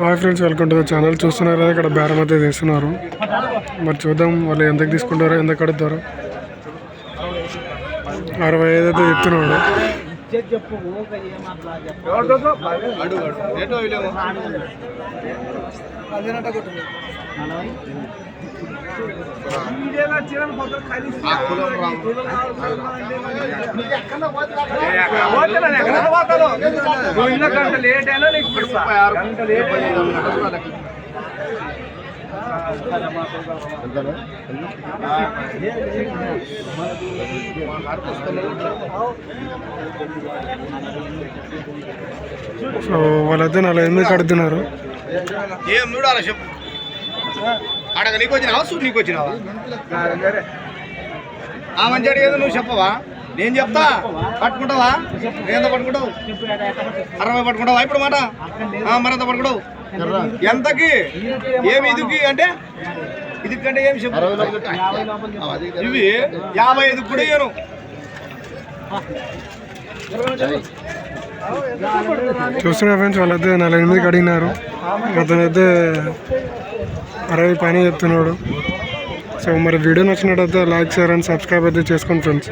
Hi friends welcome to the channel చూస్తున్నారు ఇక్కడ బేరం అయితే తీస్తున్నారు. మరి చూద్దాం వాళ్ళు ఎంతకు తీసుకుంటారో ఎంత కడుతారో. అరవై ఐదు అయితే చెప్తున్నాడు గంట లేట్ అయినా నీకు. గంట లేట్ సో వాళ్ళైతే అలా ఎందుకు కడుతున్నారు. ఏం చూడాలి చెప్పు. అడగ నీకు వచ్చినావా? సూట్ నీకు వచ్చినావా? ఆ మంచి అడిగేది నువ్వు చెప్పవా? నేను చెప్తా. పట్టుకుంటావా? ఎంత పట్టుకుంటావు? అరవై పట్టుకుంటావా? ఇప్పుడు మాట? ఆ, పట్టుకుంటావు. ఎంతకి? ఏమి ఇదికి? అంటే ఇది కంటే ఏం ఇవి యాభై ఐదు కూడా ఇయ్యను. చూస్తున్నా ఫ్రెండ్స్ వాళ్ళైతే నలభై ఎనిమిదికి అడిగినారు. అతనైతే అరవై పైన చెప్తున్నాడు. సో మరి వీడియో నచ్చినట్టయితే లైక్ షేర్ అండ్ సబ్స్క్రైబ్ అయితే చేసుకోండి ఫ్రెండ్స్.